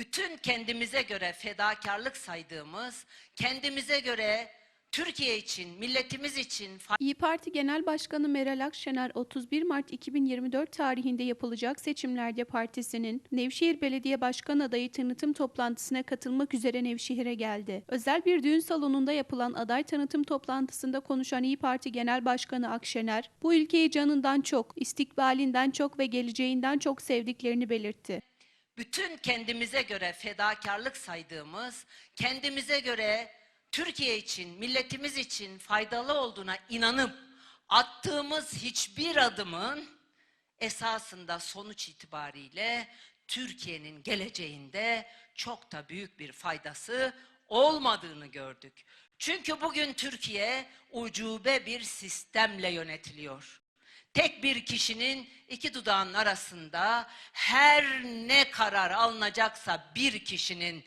bütün kendimize göre fedakarlık saydığımız, kendimize göre Türkiye için, milletimiz için İyi Parti Genel Başkanı Meral Akşener 31 Mart 2024 tarihinde yapılacak seçimlerde partisinin Nevşehir Belediye Başkan adayı tanıtım toplantısına katılmak üzere Nevşehir'e geldi. Özel bir düğün salonunda yapılan aday tanıtım toplantısında konuşan İyi Parti Genel Başkanı Akşener, bu ülkeyi canından çok, istikbalinden çok ve geleceğinden çok sevdiklerini belirtti. Bütün kendimize göre fedakarlık saydığımız, kendimize göre Türkiye için, milletimiz için faydalı olduğuna inanıp attığımız hiçbir adımın esasında sonuç itibariyle Türkiye'nin geleceğinde çok da büyük bir faydası olmadığını gördük. Çünkü bugün Türkiye ucube bir sistemle yönetiliyor. Tek bir kişinin iki dudağın arasında her ne karar alınacaksa bir kişinin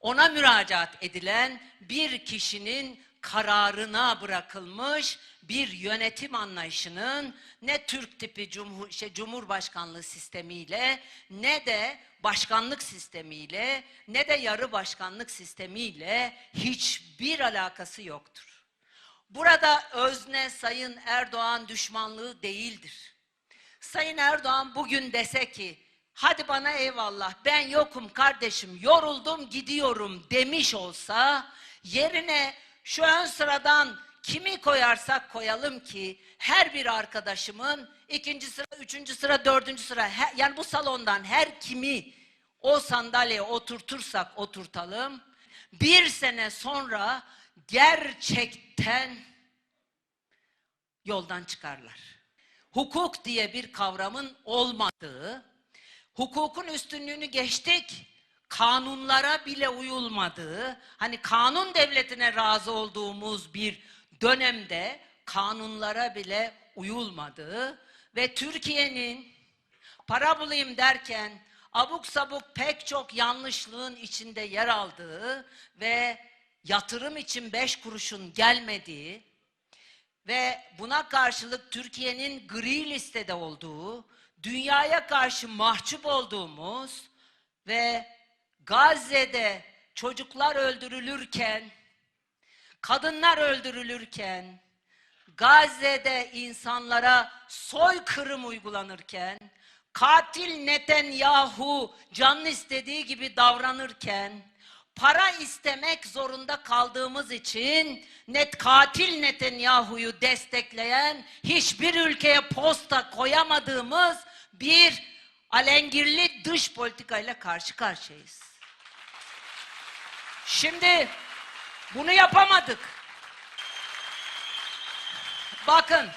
ona müracaat edilen bir kişinin kararına bırakılmış bir yönetim anlayışının ne Türk tipi cumhur, şey, cumhurbaşkanlığı sistemiyle ne de başkanlık sistemiyle ne de yarı başkanlık sistemiyle hiçbir alakası yoktur. Burada özne Sayın Erdoğan düşmanlığı değildir. Sayın Erdoğan bugün dese ki hadi bana eyvallah ben yokum kardeşim yoruldum gidiyorum demiş olsa yerine şu ön sıradan kimi koyarsak koyalım ki her bir arkadaşımın ikinci sıra, üçüncü sıra, dördüncü sıra he- yani bu salondan her kimi o sandalyeye oturtursak oturtalım bir sene sonra gerçekten yoldan çıkarlar. Hukuk diye bir kavramın olmadığı, hukukun üstünlüğünü geçtik, kanunlara bile uyulmadığı, hani kanun devletine razı olduğumuz bir dönemde kanunlara bile uyulmadığı ve Türkiye'nin para bulayım derken abuk sabuk pek çok yanlışlığın içinde yer aldığı ve yatırım için beş kuruşun gelmediği ve buna karşılık Türkiye'nin gri listede olduğu, dünyaya karşı mahcup olduğumuz ve Gazze'de çocuklar öldürülürken, kadınlar öldürülürken, Gazze'de insanlara soykırım uygulanırken, katil Netanyahu canlı istediği gibi davranırken, para istemek zorunda kaldığımız için net katil Netanyahu'yu destekleyen hiçbir ülkeye posta koyamadığımız bir alengirli dış politikayla karşı karşıyayız. Şimdi bunu yapamadık. Bakın